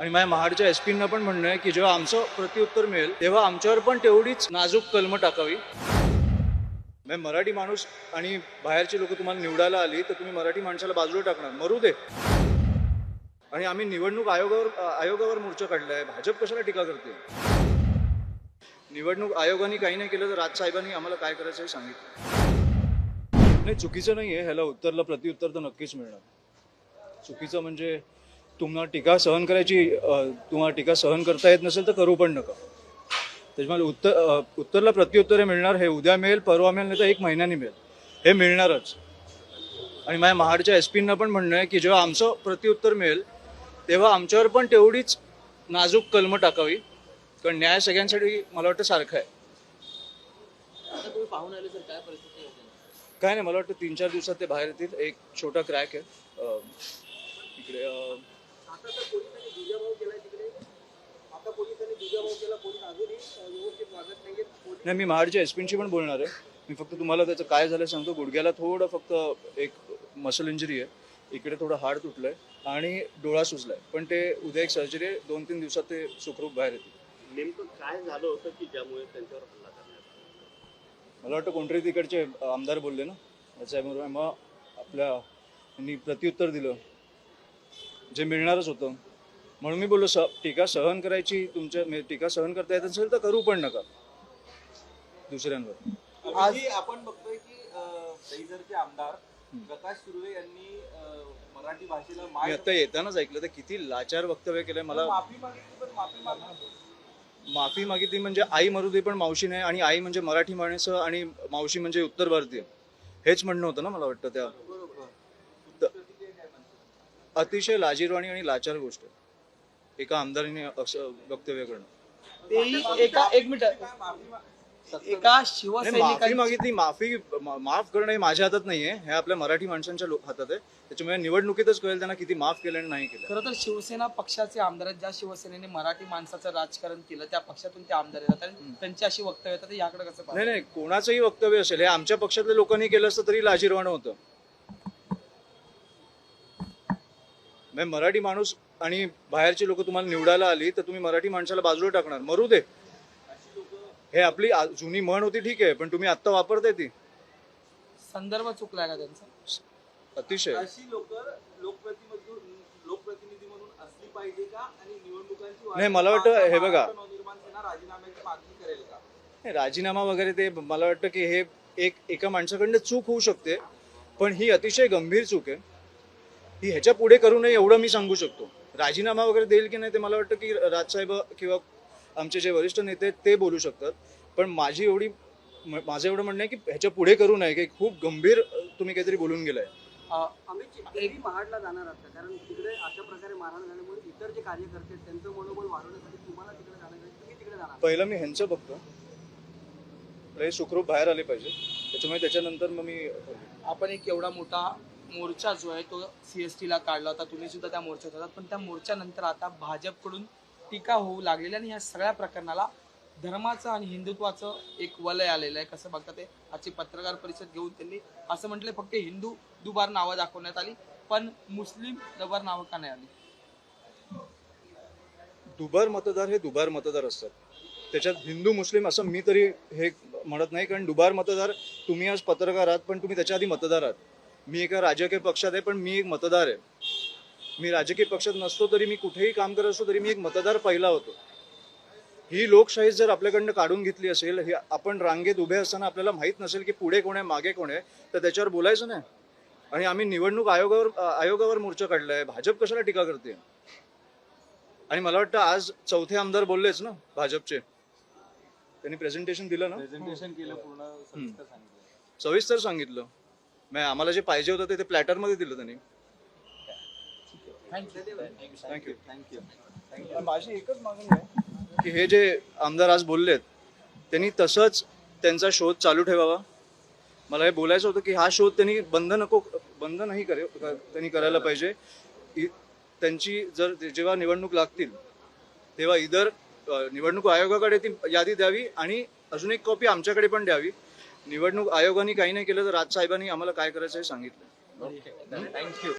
आणि माझ्या महाडच्या एस पींना पण म्हणणं आहे की जेव्हा आमचं प्रत्युत्तर मिळेल तेव्हा आमच्यावर पण तेवढीच नाजूक कलमं टाकावी. म्हणजे मराठी माणूस आणि बाहेरची लोक तुम्हाला निवडायला आली तर तुम्ही मराठी माणसाला बाजूला टाकणार. मरू दे. आणि आम्ही निवडणूक आयोगावर आयोगावर मोर्चा काढलाय भाजप कशाला टीका करते? निवडणूक आयोगाने काही नाही केलं तर राजसाहेबांनी आम्हाला काय करायचं हे सांगितलं. नाही चुकीचं नाही आहे ह्याला उत्तरला प्रत्युत्तर तर नक्कीच मिळणार. चुकीचं म्हणजे तुम्हाला टीका सहन करायची तुम्हाला टीका सहन करता येत नसेल तर करू पण नका. त्याच्यामुळे उत्तर उत्तरला प्रत्युत्तरे मिळणार हे उद्या मिळेल परवा मिळेल नाही तर एक महिन्याने मिळेल. हे मिळणारच. आणि माझ्या महाडच्या एस पींना पण म्हणणं आहे की जेव्हा आमचं प्रत्युत्तर मिळेल तेव्हा आमच्यावर पण तेवढीच नाजूक कलमं टाकावी कारण न्याय सगळ्यांसाठी मला वाटतं सारखं आहे. काय परिस्थिती होती काय नाही मला वाटतं तीन चार दिवसात ते बाहेर येतील. एक छोटा क्रॅक आहे. इकडे नाही मी महाडच्या एस पींशी पण बोलणार आहे. मी फक्त तुम्हाला त्याचं काय झालं सांगतो. गुडघ्याला थोडं फक्त एक मसल इंजरी आहे. इकडे थोडं हाड तुटलंय आणि डोळा सुजलाय. पण ते उद्या एक सर्जरी आहे. दोन तीन दिवसात ते सुखरूप बाहेर येतील. नेमकं काय झालं होतं की ज्यामुळे त्यांच्यावर हल्ला करण्यात? मला वाटतं कोणतरी तिकडचे आमदार बोलले ना. त्याच्यामुळे मग आपल्या यांनी प्रत्युत्तर दिलं. जे मिळणारच होतं. म्हणून मी बोललो स टीका सहन करायची तुमच्या म्हणजे टीका सहन करता येत असेल तर करू पण नका. दुसऱ्यांवर. आज आपण बघतोय की अं, आमदार प्रकाश सुर्वे यांनी अं, मराठी भाषेला मी माय आता येतानाच ऐकलं तर किती लाचार वक्तव्य केलंय मला. माफी मागितली पण माफी मागितली. माफी मागितली म्हणजे आई मरुदे पण मावशी नाही आणि आई म्हणजे मराठी माणसं आणि मावशी म्हणजे उत्तर भारतीय. हेच म्हणणं होतं ना मला वाटतं त्या. अतिशय लाजीरवाणी आणि लाचार गोष्ट आहे. एका आमदाराने वक्तव्य करणं. तेही एका एक मिनिट. एका नाही, माफी मागितली. माफी मा- माफ करणं हे माझ्या हातात नाहीये. हे आपल्या मराठी माणसांच्या लो- हातात आहे. त्याच्यामुळे निवडणुकीतच कळेल त्यांना किती माफ केलं आणि नाही केलं. खरं तर शिवसेना पक्षाचे आमदार आहेत ज्या शिवसेनेने मराठी माणसाचं राजकारण केलं त्या पक्षातून ते आमदार येतात आणि त्यांची अशी वक्तव्य येतात याकडे कसं नाही? नाही कोणाचंही वक्तव्य असेल हे आमच्या पक्षातल्या लोकांनी केलं असतं तरी लाजीरवाणं होतं. म्हणजे मराठी माणूस आणि बाहेरची लोक तुम्हाला निवडायला आली तर तुम्ही मराठी माणसाला बाजूला टाकणार. मरू दे. हे आपली जुनी म्हण होती ठीक आहे पण तुम्ही आत्ता वापरताय ती. संदर्भ चुकलाय का त्यांचा? अतिशय. अशी लोक लोकप्रतिनिधी लोकप्रतिनिधी म्हणून असली पाहिजे का? आणि निवडणुकांची नाही, मला वाटतं हे बघा. राजीनामा वगैरे ते मला वाटतं की हे एक एका माणसाकडनं चूक होऊ शकते पण ही अतिशय गंभीर चूक आहे. ही ह्याच्या पुढे करू नये एवढं मी सांगू शकतो. राजीनामा वगैरे देईल की नाही ते मला वाटतं की राजसाहेब किंवा आमचे जे वरिष्ठ नेते आहेत ते बोलू शकतात. पण माझी एवढी माझं एवढं म्हणणं आहे की ह्याच्या पुढे करू नये की खूप गंभीर तुम्ही काहीतरी बोलून गेलाय. महाडला जाणार आहात का? कारण तिकडे अशा प्रकारे मारहाण झाल्यामुळे इतर जे कार्यकर्ते आहेत त्यांचं मनोबल वाढवण्यासाठी तुम्हाला तिकडे जाणार आहे. तुम्ही तिकडे जाणार पहिलं मी ह्यांचं बघतो. हे सुखरूप बाहेर आले पाहिजे. त्याच्यामुळे त्याच्यानंतर मग मी आपण एक एवढा मोठा मोर्चा जो आहे तो सीएसटी ला काढला होता. तुम्ही सुद्धा त्या मोर्चात होतात. पण त्या मोर्चानंतर आता भाजपकडून टीका होऊ लागलेली आणि ह्या सगळ्या प्रकरणाला धर्माचं आणि हिंदुत्वाचं एक वलय आलेलं आहे. कसं बघता ते? आजची पत्रकार परिषद घेऊन त्यांनी असं म्हटलं फक्त हिंदू दुबार नावं दाखवण्यात आली पण मुस्लिम दुबार नावं का नाही आली? दुबार मतदार हे दुबार मतदार असतात. त्याच्यात हिंदू मुस्लिम असं मी तरी हे म्हणत नाही कारण दुबार मतदार तुम्ही आज पत्रकार आहात पण तुम्ही त्याच्या आधी मतदार आहात. मी एका राजकीय पक्षात आहे पण मी एक मतदार आहे. मी राजकीय पक्षात नसतो तरी मी कुठेही काम करत असतो तरी मी एक मतदार पहिला होतो. ही लोकशाही जर आपल्याकडनं काढून घेतली असेल हे आपण रांगेत उभे असताना आपल्याला माहीत नसेल की पुढे कोण आहे मागे कोण आहे तर त्याच्यावर बोलायचं नाही. आणि आम्ही निवडणूक आयोगावर आयोगावर मोर्चा काढलाय भाजप कशाला टीका करते? आणि मला वाटतं आज चौथे आमदार बोललेच ना भाजपचे. त्यांनी प्रेझेंटेशन दिलं ना? प्रेझेंटेशन केलं पूर्ण सविस्तर सांगितलं. मग आम्हाला जे पाहिजे होतं ते ते प्लॅटरमध्ये दिलं त्यांनी. थँक्यू थँक्यू माझी एकच मागणी आहे की हे जे आमदार आज बोललेत त्यांनी तसंच त्यांचा शोध चालू ठेवावा. मला हे बोलायचं होतं की हा शोध त्यांनी बंद नको बंद नाही करे त्यांनी करायला पाहिजे. इ- त्यांची जर जेव्हा निवडणूक लागतील तेव्हा इधर अ, निवडणूक आयोगाकडे ती यादी द्यावी आणि अजून एक कॉपी आमच्याकडे पण द्यावी. निवडणूक आयोगाने काही नाही केलं तर राजसाहेबांनी आम्हाला काय करायचं हे सांगितलं. थँक्यू